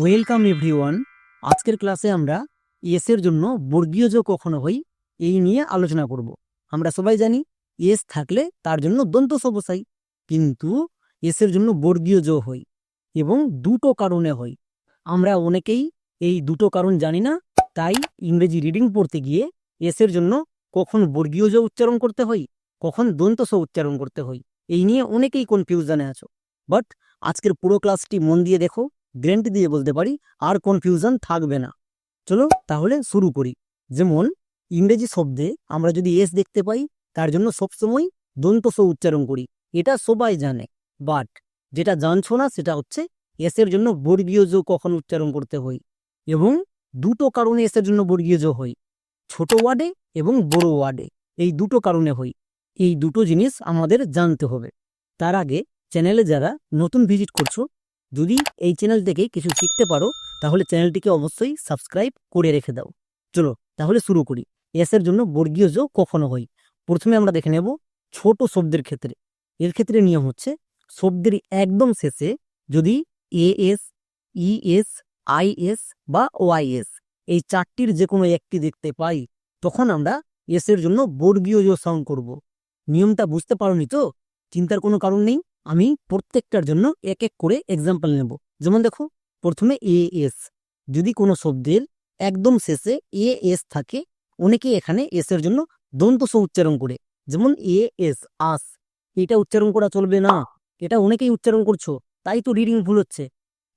Welcome everyone. আজকের ক্লাসে আমরা এস এর জন্য বর্গীয় যোগ কখনো হই, এই নিয়ে আলোচনা করব। আমরা সবাই জানি এস থাকলে তার জন্য দন্ত সবসাই কিন্তু এস এর জন্য বর্গীয় যোগ হই এবং দুটো কারণে হই। আমরা অনেকেই এই দুটো কারণ জানি না, তাই ইংরেজি রিডিং পড়তে গিয়ে এস এর জন্য কখন বর্গীয় যোগ উচ্চারণ করতে হয় কখন দন্ত স উচ্চারণ করতে হয় এই নিয়ে অনেকেই কনফিউশনে আছো। বাট আজকের পুরো ক্লাসটি মন দিয়ে দেখো গ্যারেন্টি দিয়ে বলতে পারি, আর কনফিউশন থাকবে না। চলো তাহলে শুরু করি। যেমন, ইংরেজি শব্দে আমরা যদি এস দেখতে পাই, তার জন্য সবসময় দন্ত স উচ্চারণ করি। এটা সবাই জানে বাট যেটা জানছো না, সেটা হচ্ছে এসের জন্য বর্গীয় যোগ কখন উচ্চারণ করতে হয়। এবং দুটো কারণে এসের জন্য বর্গীয় যোগ হয়, ছোট ওয়ার্ডে এবং বড় ওয়ার্ডে এই দুটো কারণে হয়। এই দুটো জিনিস আমাদের জানতে হবে। তার আগে চ্যানেলে যারা নতুন ভিজিট করছ যদি এই চ্যানেল থেকে কিছু শিখতে পারো, তাহলে চ্যানেলটিকে অবশ্যই সাবস্ক্রাইব করে রেখে দাও। চলো তাহলে শুরু করি। এস এর জন্য বর্গীয় যোগ কখনো হয়। প্রথমে আমরা দেখে নেব ছোট শব্দের ক্ষেত্রে। এর ক্ষেত্রে নিয়ম হচ্ছে, শব্দের একদম শেষে যদি A S E S I S বা ওয়াই এস এই চারটির যে কোনো একটি দেখতে পাই, তখন আমরা এস এর জন্য বর্গীয় যোগ সাউন্ড করব। নিয়মটা বুঝতে পারোনি তো? চিন্তার কোনো কারণ নেই? আমি প্রত্যেকটার জন্য এক এক করে এক্সাম্পল নেব। যেমন দেখো, প্রথমে এ এস যদি কোনো শব্দের একদম শেষে এ এস থাকে, অনেকে এখানে এস এর জন্য দন্ত স উচ্চারণ করে। যেমন এ এস আস। এটা উচ্চারণ করা চলবে না। এটা অনেকেই উচ্চারণ করছ, তাই তো রিডিং ভুল হচ্ছে।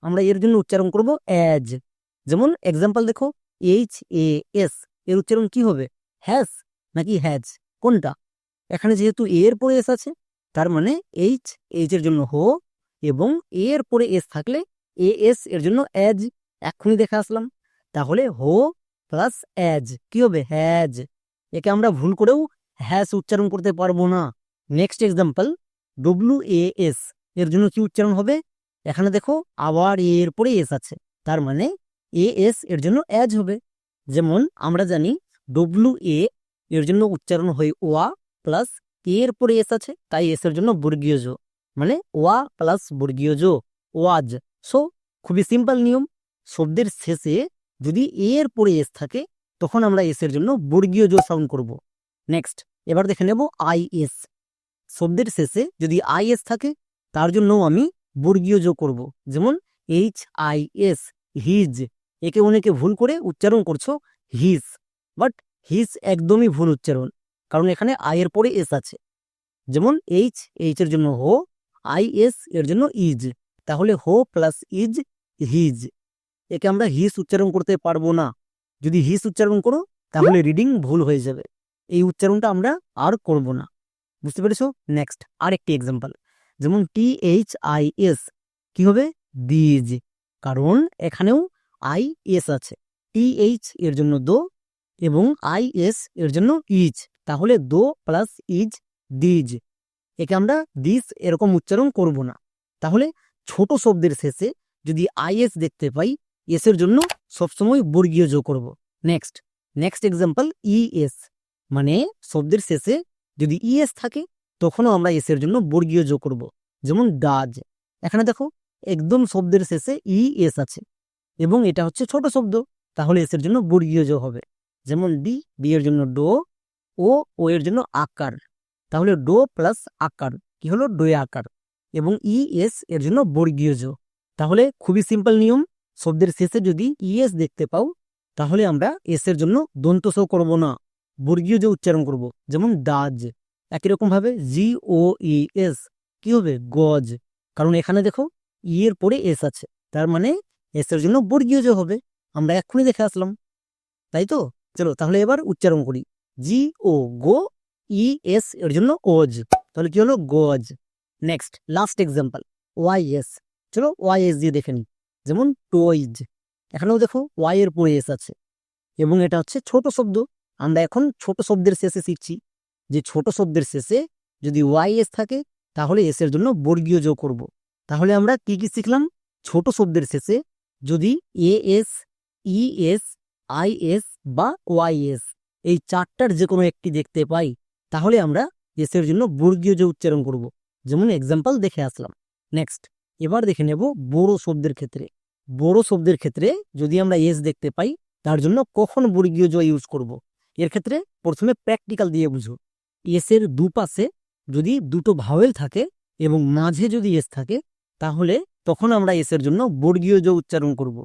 আমরা এর জন্য উচ্চারণ করব অ্যাজ যেমন এক্সাম্পল দেখো এইচ এ এস এর উচ্চারণ কি হবে? হ্যাস নাকি হ্যাজ কোনটা? এখানে যেহেতু এর পরে এস আছে তার মানে এইচ এইচ এর জন্য হো এবং এ এর পরে এস থাকলে এ এস এর জন্য অ্যাজ এক্ষুনি দেখে আসলাম। তাহলে হো প্লাস অ্যাজ কি হবে? হ্যাজ একে আমরা ভুল করেও হ্যাস উচ্চারণ করতে পারব না। Next example W A S এর জন্য কি উচ্চারণ হবে? এখানে দেখো আবার এ এর পরে এস আছে। তার মানে এ এস এর জন্য অ্যাজ হবে। যেমন আমরা জানি ডব্লু এ এর জন্য উচ্চারণ হয় ওয়া প্লাস এর পরে এস আছে, তাই এস এর জন্য বর্গীয় জো মানে ওয়া প্লাস বর্গীয় জো ওয়াজ। সো খুবই সিম্পল নিয়ম। শব্দের শেষে যদি এর পরে এস থাকে, তখন আমরা এস এর জন্য বর্গীয় জো সাউন্ড করব। নেক্সট এবার দেখে নেব আই এস শব্দের শেষে যদি আই এস থাকে, তার জন্য আমি বর্গীয় যোগ করব। যেমন এইচ আই এস হিজ একে অনেকে ভুল করে উচ্চারণ করছ হিজ বাট হিজ একদমই ভুল উচ্চারণ। কারণ এখানে আই এর পরে এস আছে। যেমন এইচ এইচ এর জন্য হো আই এস এর জন্য ইজ তাহলে হো প্লাস ইজ হিজ একে আমরা হিস উচ্চারণ করতে পারব না। যদি হিস উচ্চারণ করো, তাহলে রিডিং ভুল হয়ে যাবে। এই উচ্চারণটা আমরা আর করব না। বুঝতে পেরেছ? নেক্সট আর একটি এক্সাম্পল যেমন টি এইচ আই এস কি হবে? দিজ কারণ এখানেও আই এস আছে। টি এইচ এর জন্য দো এবং আই এস এর জন্য ইজ তাহলে দো প্লাস ইজ দিজ। একে আমরা দিস এরকম উচ্চারণ করব না। তাহলে ছোট শব্দের শেষে যদি আইএস দেখতে পাই, এস এর জন্য সবসময় বর্গীয় যোগ করব। নেক্সট নেক্সট এক্সাম্পল ইএস মানে শব্দের শেষে যদি ইএস থাকে, তখনও আমরা এস এর জন্য বর্গীয় যোগ করব। যেমন ডাজ। এখানে দেখো, একদম শব্দের শেষে ইএস আছে। এবং এটা হচ্ছে ছোট শব্দ, তাহলে এস এর জন্য বর্গীয় যোগ হবে। যেমন ডি ডি এর জন্য ডো ও ও এর জন্য আকার। তাহলে ডো প্লাস আকার, কি হলো? ডোয়ে আকার। এবং ই এস এর জন্য বর্গীয় তাহলে খুবই সিম্পল নিয়ম। শব্দের শেষে যদি ইএস দেখতে পাও, তাহলে আমরা এস এর জন্য দন্ত সৌ করব না, বর্গীয় উচ্চারণ করব। যেমন দাজ। একই রকম ভাবে জি, ও, ই, এস, কি হবে? গজ। কারণ এখানে দেখো, ই এর পরে এস আছে। তার মানে এস এর জন্য বর্গীয় হবে। আমরা এক্ষুনি দেখে আসলাম। তাই তো? চলো, তাহলে এবার উচ্চারণ করি। জি ও গো, ই এস, এর জন্য ওজ। তাহলে কি হলো? গজ। Next last example Y S. চলো ওয়াই এস দিয়ে দেখে নিই। যেমন টয়েজ এখানেও দেখো ওয়াই এর পরে এস আছে। এবং এটা হচ্ছে ছোট শব্দ। আমরা এখন ছোট শব্দের শেষে শিখছি যে ছোট শব্দের শেষে যদি ওয়াই এস থাকে, তাহলে এস এর জন্য বর্গীয় যোগ করব। তাহলে আমরা কি কি শিখলাম? ছোট শব্দের শেষে যদি A S, E S, I S বা ওয়াই এস এই চারটার যে কোনো একটি দেখতে পাই, তাহলে আমরা এসের জন্য বর্গীয় যে উচ্চারণ করব। যেমন এক্সাম্পল দেখে আসলাম নেক্সট এবার দেখে নেব বড় শব্দের ক্ষেত্রে বড় শব্দের ক্ষেত্রে যদি আমরা এস দেখতে পাই, তার জন্য কখন বর্গীয় জ ইউজ করব। এর ক্ষেত্রে প্রথমে প্র্যাকটিক্যাল দিয়ে বুঝো এসের দুপাশে যদি দুটো ভাওয়েল থাকে এবং মাঝে যদি এস থাকে, তাহলে তখন আমরা এসের জন্য বর্গীয় জ উচ্চারণ করব।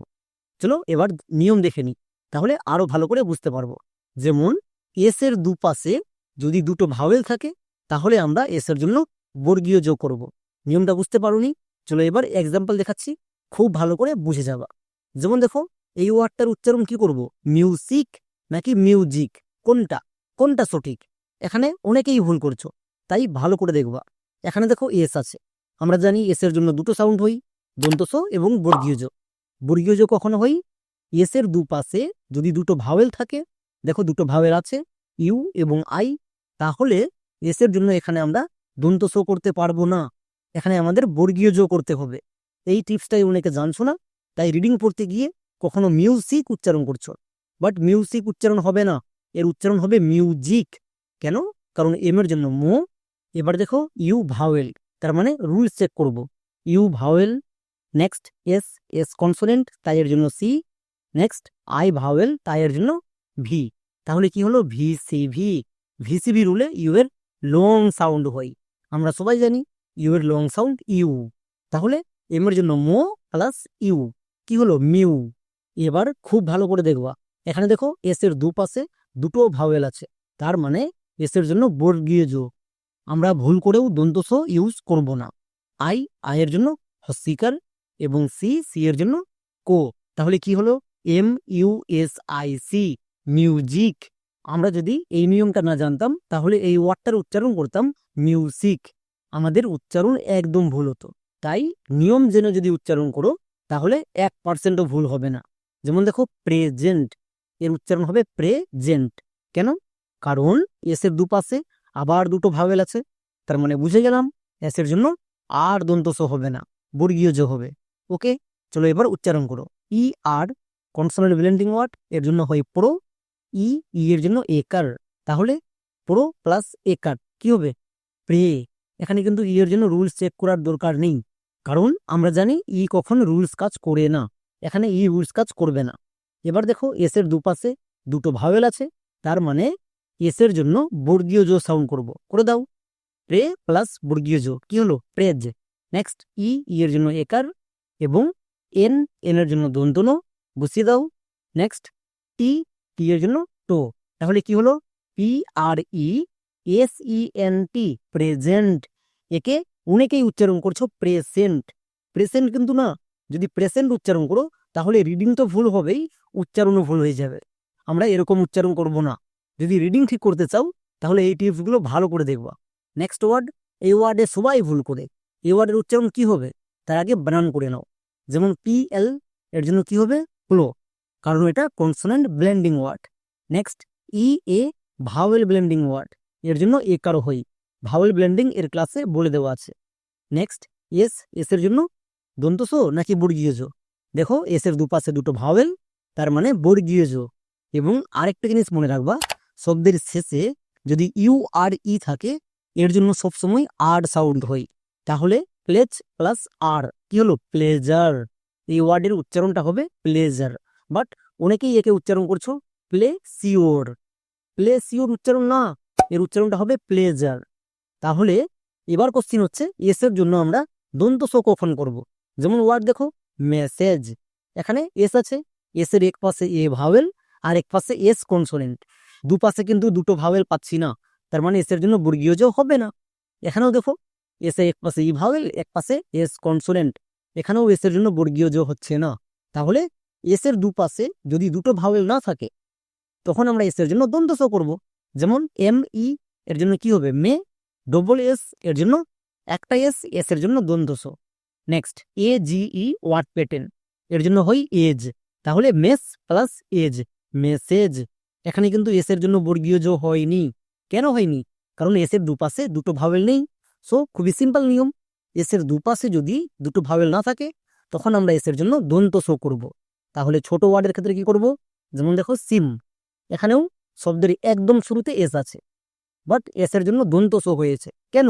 চলো এবার নিয়ম দেখে নিই তাহলে আরও ভালো করে বুঝতে পারব যেমন এসের দুপাশে যদি দুটো ভাওয়েল থাকে, তাহলে আমরা এসের জন্য বর্গীয় যোগ করব। নিয়মটা বুঝতে পারোনি? চলো এবার এক্সাম্পল দেখাচ্ছি, খুব ভালো করে বুঝে যাবা। যেমন দেখো, এই ওয়ার্ডটার উচ্চারণ কি করব? মিউজিক নাকি মিউজিক কোনটা? কোনটা সঠিক? এখানে অনেকেই ভুল করছ, তাই ভালো করে দেখবা। এখানে দেখো এস আছে। আমরা জানি এসের জন্য দুটো সাউন্ড হই, দন্তস এবং বর্গীয় যোগ। বর্গীয় যোগ কখনো হই? এসের দুপাশে যদি দুটো ভাওয়েল থাকে দেখো দুটো ভাওয়েল আছে, ইউ এবং আই। তাহলে এসের জন্য এখানে আমরা দন্ত শো করতে পারব না। এখানে আমাদের বর্গীয় জো করতে হবে। এই টিপসটাই অনেকে জানছো না, তাই রিডিং পড়তে গিয়ে কখনো মিউজিক উচ্চারণ করছ। বাট মিউজিক উচ্চারণ হবে না। এর উচ্চারণ হবে মিউজিক কেন? কারণ এম এর জন্য মো। এবার দেখো, ইউ ভাওয়েল। তার মানে রুলস চেক করব। U vowel. Next S S consonant তাই এর জন্য সি নেক্সট আই ভাওয়েল, তাই এর জন্য ভি তাহলে কি হলো? ভি সি ভি ভিসিভি রুলে ইউ এর লং সাউন্ড হয়। আমরা সবাই জানি ইউ এর লং সাউন্ড ইউ তাহলে এম এর জন্য মো প্লাস ইউ কি হলো? মিউ এবার খুব ভালো করে দেখবা। এখানে দেখো এস এর দুপাশে দুটো ভাওয়েল আছে। তার মানে এস এর জন্য বর্গীয় যোগ। আমরা ভুল করেও দন্তস ইউজ করব না। আই আয়ের জন্য হস্তিকার এবং সি সি এর জন্য কো। তাহলে কি হলো? M U S I C music আমরা যদি এই নিয়মটা না জানতাম, তাহলে এই ওয়ার্ডটার উচ্চারণ করতাম মিউজিক আমাদের উচ্চারণ একদম ভুল হতো। তাই নিয়ম জেনে যদি উচ্চারণ করো, তাহলে এক পার্সেন্টও ভুল হবে না। যেমন দেখো প্রেজেন্ট এর উচ্চারণ হবে প্রেজেন্ট কেন? কারণ এসের দুপাশে আবার দুটো ভাওয়েল আছে। তার মানে বুঝে গেলাম এসের জন্য আর দন্তস হবে না, বর্গীয় যোগ হবে। ওকে, চলো এবার উচ্চারণ করো। E R consonant blending word এর জন্য হয় প্রো ই ই এর জন্য একার। তাহলে প্রো প্লাস একার। কি হবে? প্রে, এখানে কিন্তু ই এর জন্য রুলস চেক করার দরকার নেই। কারণ আমরা জানি ই কখন রুলস কাজ করে না। এখানে ই রুলস কাজ করবে না। এবার দেখো এস এর দুপাশে দুটো ভাওয়েল আছে। তার মানে এস এর জন্য বর্গীয় জো সাউন্ড করব। করে দাও। প্রে প্লাস বর্গীয় জো কি হলো? প্রেজ নেক্সট ই ই এর জন্য একার এবং এন এন এর জন্য দন্তন। বসিয়ে দাও। নেক্সট টি টি এর জন্য টো তাহলে কি হলো? P R E S E N T present একে অনেকেই উচ্চারণ করছ প্রেসেন্ট প্রেসেন্ট কিন্তু না, যদি প্রেসেন্ট উচ্চারণ করো, তাহলে রিডিং তো ভুল হবেই, উচ্চারণও ভুল হয়ে যাবে। আমরা এরকম উচ্চারণ করব না। যদি রিডিং ঠিক করতে চাও, তাহলে এই টিপসগুলো ভালো করে দেখবা। নেক্সট ওয়ার্ড এই ওয়ার্ডে সবাই ভুল করে। এই ওয়ার্ডের উচ্চারণ কি হবে? তার আগে বানান করে নাও। যেমন পি এল এর জন্য কি হবে? প্লো কারণ এটা consonant blending word next E A vowel blending word এর জন্য এ কারও হই। ভাওয়েল ব্লেন্ডিং এর ক্লাসে বলে দেওয়া আছে। নেক্সট এস এস এর জন্য দন্তস নাকি বর্গীয় জো দেখো এস এর দুপাশে দুটো ভাওয়েল তার মানে বর্গীয় জো এবং আরেকটা জিনিস মনে রাখবা, শব্দের শেষে যদি ইউ আর ই থাকে, এর জন্য সবসময় আর সাউন্ড হয়। তাহলে প্লেজ প্লাস আর কি হলো? প্লেজার এই ওয়ার্ডের উচ্চারণটা হবে প্লেজার বাট অনেকেই একে উচ্চারণ করছ প্লে সিওর প্লে সিওর উচ্চারণ না, এর উচ্চারণটা হবে প্লেজার তাহলে এবার কোশ্চিন হচ্ছে এস এর জন্য আমরা দন্ত কখন করব। যেমন ওয়ার্ড দেখো মেসেজ এখানে এস আছে এস এর এক পাশে এ ভাওয়েল আর এক পাশে এস কনসোনেন্ট দুপাশে কিন্তু দুটো ভাওয়েল পাচ্ছি না, তার মানে এস এর জন্য বর্গীয় যোগ হবে না। এখানেও দেখো এস এক পাশে ই ভাওয়েল এক পাশে এস কনসোনেন্ট এখানেও এস এর জন্য বর্গীয় যোগ হচ্ছে না। তাহলে এস এর দুপাশে যদি দুটো ভাওয়েল না থাকে, তখন আমরা এস এর জন্য দন্তস করব। যেমন এম ই এর জন্য কি হবে? মে ডবল এস এর জন্য একটা এস এস এর জন্য দন্তস next A G E word পেটেন এর জন্য হই এজ তাহলে মেস প্লাস এজ মেসেজ এখানে কিন্তু এস এর জন্য বর্গীয় যোগ হয়নি। কেন হয়নি? কারণ এস এর দুপাশে দুটো ভাওয়েল নেই। সো খুবই সিম্পল নিয়ম। এস এর দুপাশে যদি দুটো ভাওয়েল না থাকে, তখন আমরা এস এর জন্য দন্ত শো করব। তাহলে ছোট ওয়ার্ডের ক্ষেত্রে কি করব? যেমন দেখো সিম। এখানেও শব্দের একদম শুরুতে এস আছে। বাট এস এর জন্য দন্ত শো হয়েছে। কেন?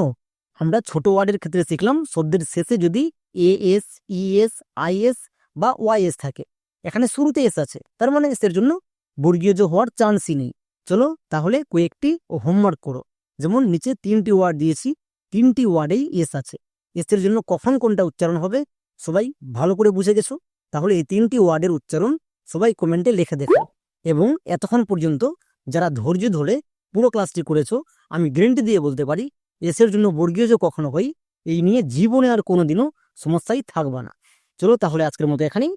আমরা ছোট ওয়ার্ডের ক্ষেত্রে শিখলাম শব্দের শেষে যদি A S, E S, I S বা ওয়াই এস থাকে। এখানে শুরুতে এস আছে। তার মানে এস এর জন্য বর্গীয় হওয়ার চান্সই নেই। চলো তাহলে কয়েকটি হোমওয়ার্ক করো। যেমন নিচে তিনটি ওয়ার্ড দিয়েছি। তিনটি ওয়ার্ডেই এস আছে। এস এর জন্য কখন কোনটা উচ্চারণ হবে? সবাই ভালো করে বুঝে গেছো? তাহলে এই তিনটি ওয়ার্ডের উচ্চারণ সবাই কমেন্টে লিখে দেখো। এবং এতক্ষণ পর্যন্ত যারা ধৈর্য ধরে পুরো ক্লাসটি করেছ, আমি গ্যারেন্টি দিয়ে বলতে পারি, এসের জন্য বর্গীয় যে কখনো হই এই নিয়ে জীবনে আর কোনোদিনও সমস্যাই থাকবে না। চলো তাহলে আজকের মতো এখানেই।